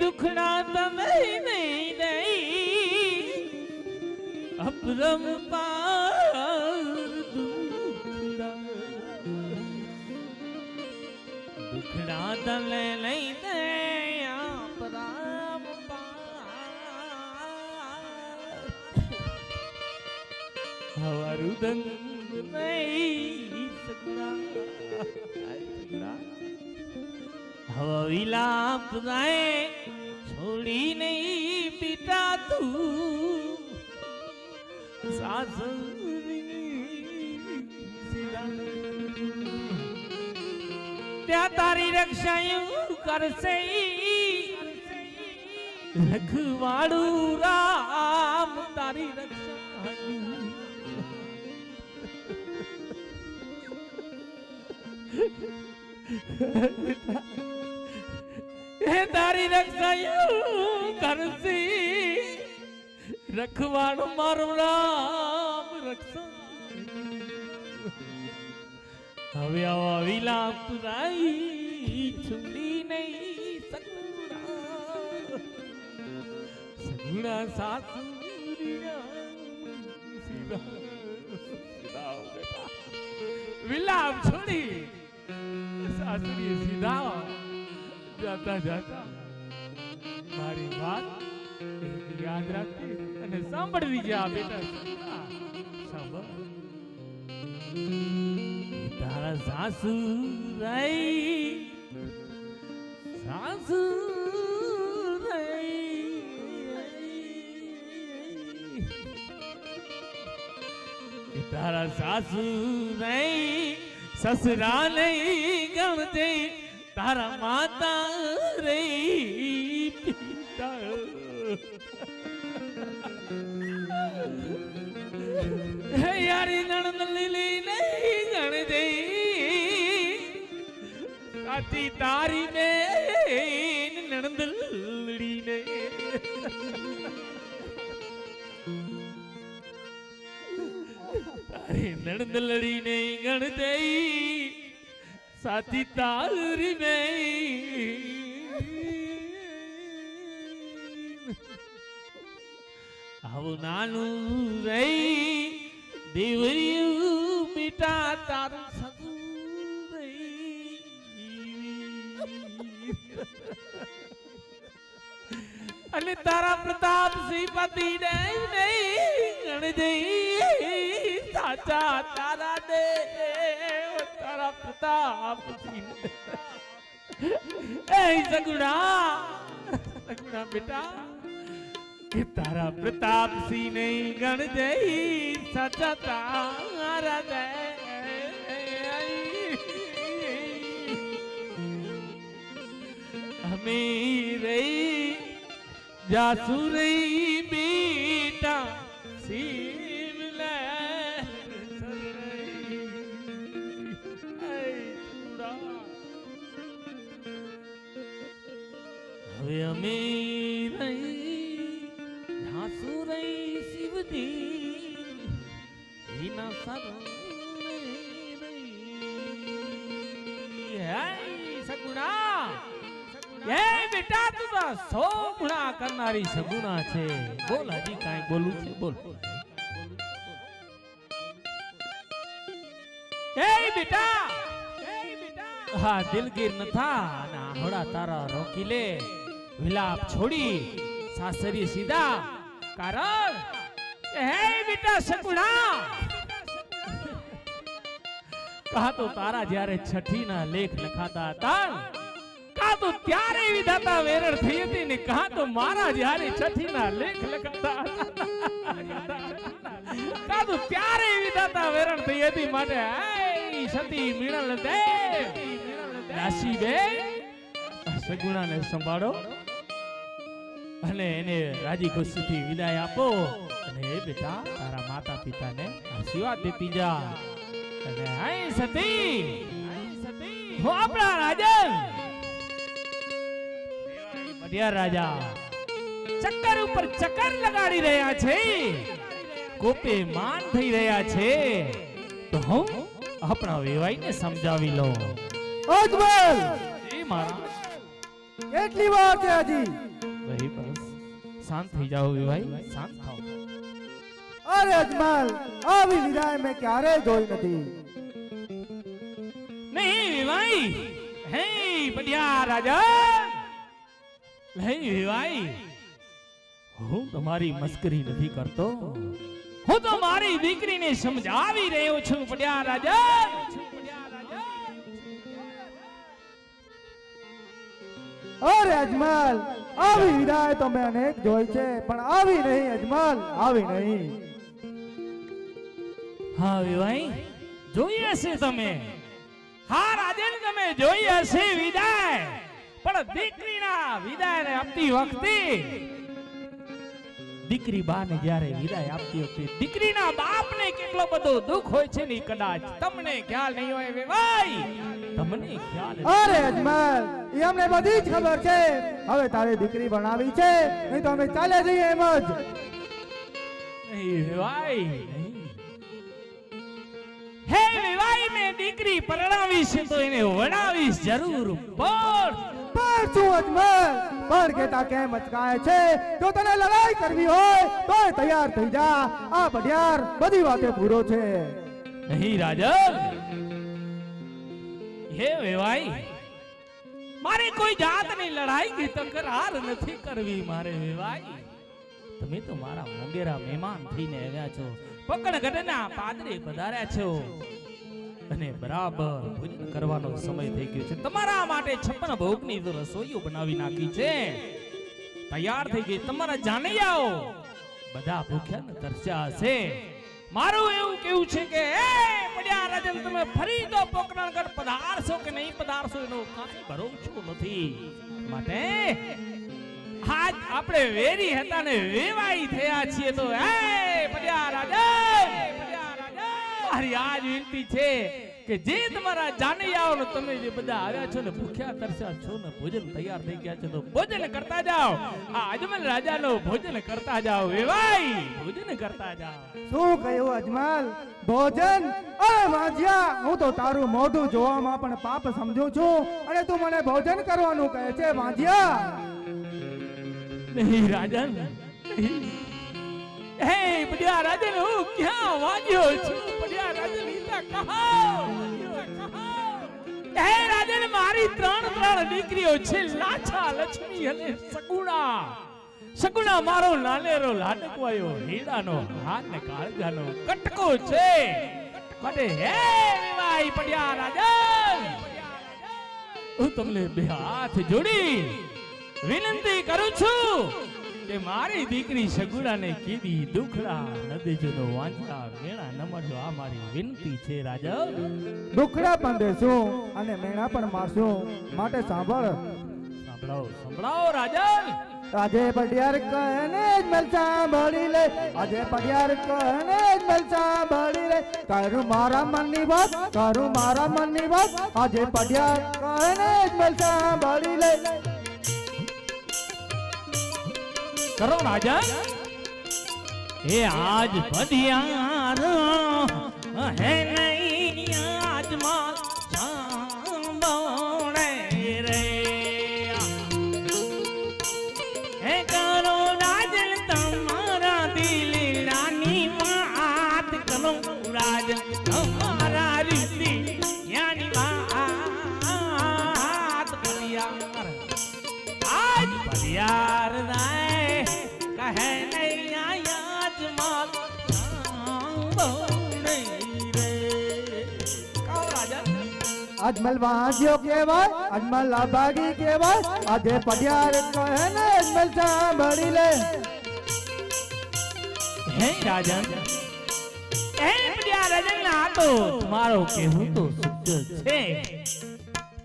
દુખડા તમે નહીં નહીં અપરંપાર દુખડા દુખડા તલે લઈ દે દંગ નહીં સગડા સગડા હવે વિલાપ રાય છોડી નહીં પીટા તું ત્યાં તારી રક્ષાયું કરશે રખવાડું રામ, તારી રક્ષા હે તારી રક્ષા કરશે. રખવાનું મારું રામ રક્ષા. હવે આવા વિલાપ રાઈ છુડી નહીં સીધા સીધા. બેટા વિલાપ છોડી સાસુરી સીધા. જાતા જાતા મારી વાત એક યાદ રાખજે અને સાંભળવી જા બેટા સગુણા. સાંભળ તારા સાસુ રહી સાસુ રહી તારા સાસુ રહી સસરા નહીં ગણતે તારા માતા રે હે યારી, નણંદ લીલી નહીં ગણ દે સાચી તારી મે નણંદ લડી ને તારી નણંદ લડી ને ગણ જઈ સાચી તારી ને આવું નાનું રહી દેવરિયું મીઠા તારું સગું અને તારા પ્રતાપ સિંહ પતિ નહીં નહીં ગણજઈ સાચા તારા દે તારા સિંહ એ સગુણા. સગુણા બેટા, કે તારા પ્રતાપ સિંહ નહીં ગણ જઈ સાચા તારા દે. અમે રહી જાસુ રહી કરનારી સગુણા છે બોલ હજી કાંઈ બોલું છે બોલ એ બેટા હા દિલગીર નથા અને આહોડા તારા રોકી લે વિલાપ છોડી સાસરી સીધા કારણ હે બેટા સગુણા કા તો તારા જ્યારે છઠ્ઠી ના લેખ લખાતા હતા કા તો ત્યારે વિધાતા વેરળ થઈ હતી ને કા તો મારા જ્યારે છઠ્ઠી ના લેખ લખાતા હતા. કા તો ત્યારે વિધાતા વેરણ થઈ હતી માટે હે સતી મીણલ દે રાશી બે સગુણાને સંભાળો. અને એને રાજી ખુશીથી વિદાય આપો. અને એ બેટા તારા માતા પિતાને આશીર્વાદ દેતી જા. અને આય સતી. હો આપણા રાજન. મઢિયાર રાજા. ચક્કર ઉપર ચક્કર લગાડી રહ્યા છે. કોપે માન થઈ રહ્યા છે. તો હું આપણા વેવાઈને સમજાવી લઉં. અજમલ! એ મારા. કેટલી વાર છે હજી શાંત થઈ જાઓ ભાઈ શાંત થાઓ. અરે અજમલ આવી વિદાય મેં ક્યારે જોઈ નથી. નહીં ભાઈ હે પડિયા રાજા. નહીં ભાઈ હું તમારી મસ્કરી નથી કરતો. હું તો મારી દીકરીને સમજાવી રહ્યો છું પડિયા રાજા. અરે અજમલ આવી વિદાય તો અનેક જોઈ છે, પણ આવી નહીં અજમલ, આવી નહીં. હા, વિવાઈ જોઈ હશે તમે. હા, રાજન, તમે જોઈ હશે વિદાય. પણ દીકરીના વિદાયને આપતી વખતે દીકરી બાને જ્યારે વિદાય આપતી વખતે દીકરીના બાપને કેટલો બધો દુઃખ હોય છે ને કદાચ તમને ખ્યાલ નહીં હોય વેવાઈ. તમને ખ્યાલ અરે અજમલ એ અમને બધી જ ખબર છે. હવે તારી દીકરી ભણાવી છે નહીં તો અમે ચાલે જઈએ એમ જ. નહીં હે વિવાઈ મે દીકરી પરણાવીશ તો એને વડાવીશ જરૂર. પણ પણ તું અજમલ પણ કેતા કેમ અચકાય છે? જો તને લડાઈ કરવી હોય તો તૈયાર થઈ જા. આ બઢિયાર બધી વાતે પૂરો છે. નહીં રાજન હે વેવાઈ મારે કોઈ જાતની લડાઈ કે તકરાર નથી કરવી મારે વેવાઈ તમે તો મારા મોગેરા મહેમાન થઈને આવ્યા છો, પકડ ગઢના પાદરે પધાર્યા છો. અને બરાબર ભોજન કરવાનો સમય થઈ ગયો છે. તમારા માટે છપ્પન ભોગની રસોઈઓ બનાવી નાખી છે. તૈયાર થઈ ગઈ. તમારા જાનૈયાઓ બધા ભૂખ્યા ને તરસ્યા હશે. મારું એવું કેવું છે કે પડ્યા રાજન તમે ફરી તો પોકરણગઢ પધારશો કે નહીં પધારશો એનો કાંઈ ભરોસો નથી. માટે આજ આપણે વેરી હતા ને વેવાઈ થયા છીએ તો, એ, પડ્યા રાજન મારી આજ વિનંતી છે કે જે તમારા ને તમે જે બધા આવ્યા છો ને ભૂખ્યા તરસ્યા છો ને ભોજન તૈયાર થઈ ગયા છે તો ભોજન કરતા જાઓ. આ અજમલ રાજાનો ભોજન કરતા જાઓ. વેવાઈ ભોજન કરતા જાઓ. શું કહ્યું અજમલ? ભોજન? અરે વાંજ્યા હું તો તારું મોઢું જોવામાં પણ પાપ સમજુ છું. અને તું મને ભોજન કરવાનું કહે છે વાંજ્યા. નહીં રાજન નહીં. હે પડિયા રાજન હું ક્યાં વાગ્યો છું? કટકો છે. માટે હે પડિયા રાજન. હું તમને બે હાથ જોડી વિનંતી કરું છું. કે મારી દીકરી સગુડાને કીધી દુખડા નદીજનો વાંચતા મેણા નમજો આ મારી વિનંતી છે રાજા. દુખડા પણ દેશું અને મેણા પણ મારશું? માટે સાંભળ. સંભળાવો સંભળાવો રાજન આજે પડિયાર કહેને જ મલ ભળી લે. આજે પડિયાર કહેને જ મલ ભળી લે. કરું મારા મનની વાત કરું મારા મનની વાત. આજે પડિયાર કહેને જ મલ ભળી લે. કરો રાજન એ આજ ભધિયાર હે નહીં આજમાં સાંભળે રે. હે કરો રાજન, તમારા દિલડાની વાત કરો, રાજન. અજમલ વાંધ્યો કહેવાય અજમલ અભાગી કહેવાય આજે પડિયાર કહેને ને અજમલ સાંભળી લે. હે રાજન હે પઢિયાર રાજન ના તો તમારો કહેવું તો સત્ય છે.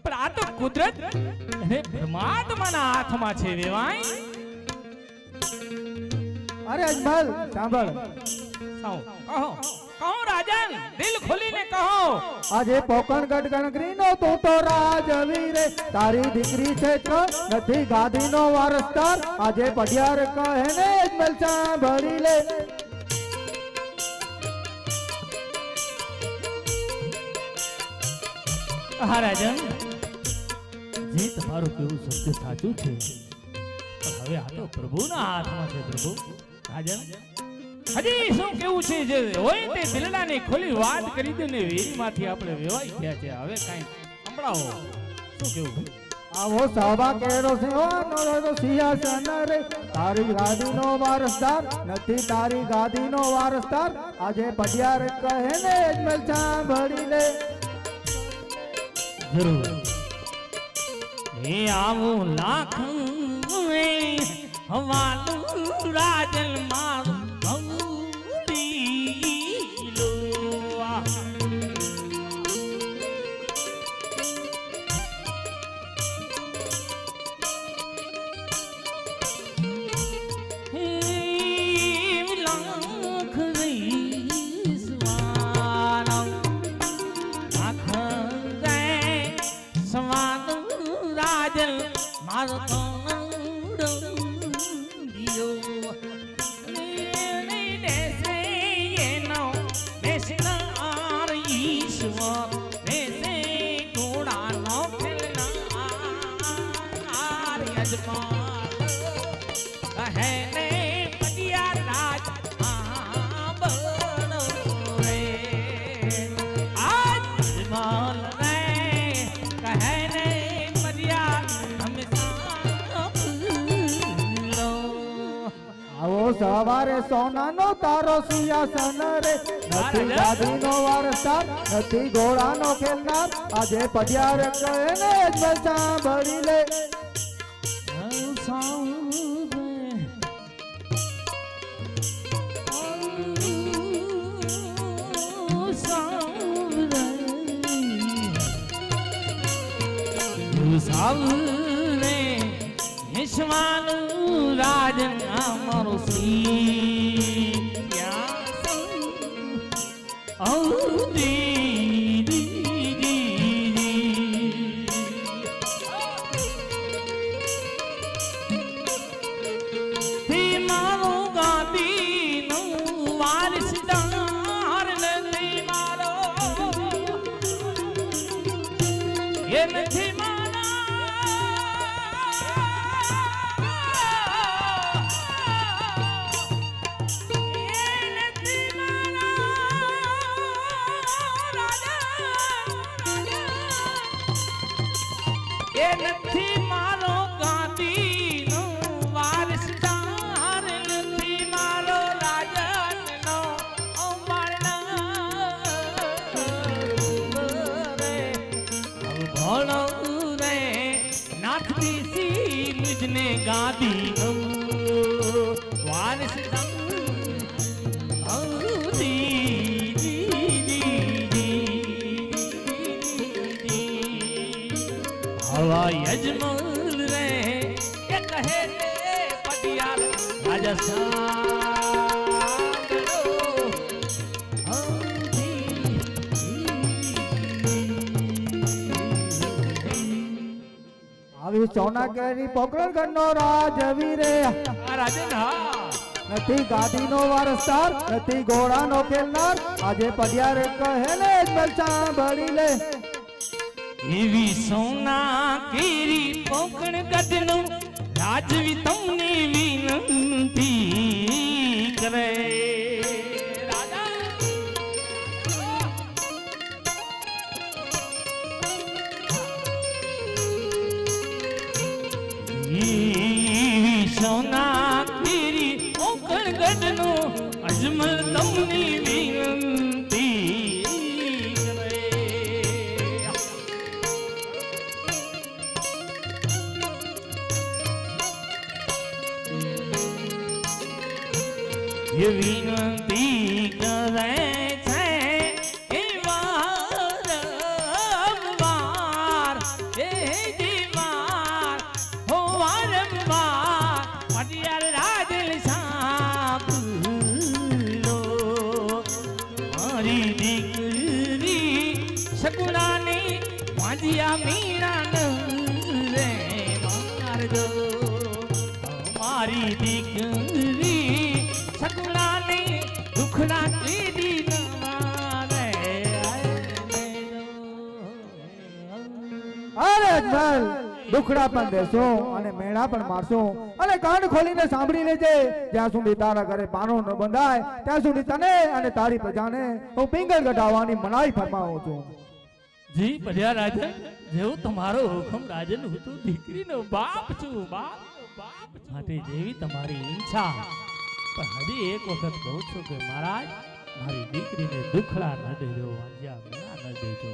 પણ આ તો કુદરત અને પરમાત્માના હાથમાં છે વેવાય અરે અજમલ સાંભળ. કહો કહો કહો રાજન દિલ ખોલીને કહો. આજે પોકણગઢ ગણગરી નો તું તો રાજવીર રે. તારી દીકરી છે તો નથી ગાદી નો વારસદાર. આજે પઢિયાર કહે ને મલચા ભરી લે. હા રાજન. જે તમારું કેવું સત્ય સાચું છે પણ હવે આ તો પ્રભુના હાથમાં છે પ્રભુ. રાજન હજી શું કેવું છે જે હોય તે દિલડાની ખોલી વાત કરી દે ને વેરીમાંથી આપણે વેવાઈ ગયા છે. હવે કાંઈ સંભળાવો. શું કેવું આવો સાબા કેરો સિંહો નો તો સિંહાસન રે. તારી ગાદીનો વારસદાર નથી તારી ગાદીનો વારસદાર. આજે પડિયાર કહે ને અજમલ સાંભળી લે. જરૂર. હે આવું લાખ હવાલું મારું સવારે સોનાનો તારો સુયાસન રે. નથી ગાદીનો વારસદાર નથી ઘોડાનો ખેલનાર. આજે પડિયાર કહે ને સાંભળી લે. સાવરે વિશ્વાનું રાજન. Oh. એ નથી મારો ગાંધીનો વારસદાર નથી મારો રાજનનો ભણો રે નાથની સીલજને ગાંધીનો. વારસદાર હવા યજમલ રે એ કહે પટિયાલ રાજસ્થાન આવી સોનાગરી કેરી પોકરણ ગણનો રાજવીરે. રાજન હા. નથી ગાદીનો વારસદાર નથી ઘોડાનો ખેલનાર. આજે પડિયાર કહે ને અજમલ સાંભળી લે. એવી સોના કેરી પોકણ ગઢનું રાજવી તમને વિનંતી કરે. સોના કેરી પોકણ ગઢનું અજમલ તમને અરે દુખડા પણ દેશો અને મેળા પણ મારશો. અને કાન ખોલીને સાંભળી લેજે. જ્યાં સુધી તારા ઘરે પાનો ન બંધાય, ત્યાં સુધી તને અને તારી પ્રજાને હું પિંગલ ગઢાવવાની મનાઈ ફરમાવું છું. જી પઢિયા રાજન જેવું તમારો હુકમ રાજન હું તો દીકરીનો બાપ છું, બાપ બાપ માટે જેવી તમારી ઈચ્છા. પણ હજી એક વખત કહું છું કે મહારાજ, મારી દીકરીને દુખડા ન દેજો, વાંજ્યા ન દેજો.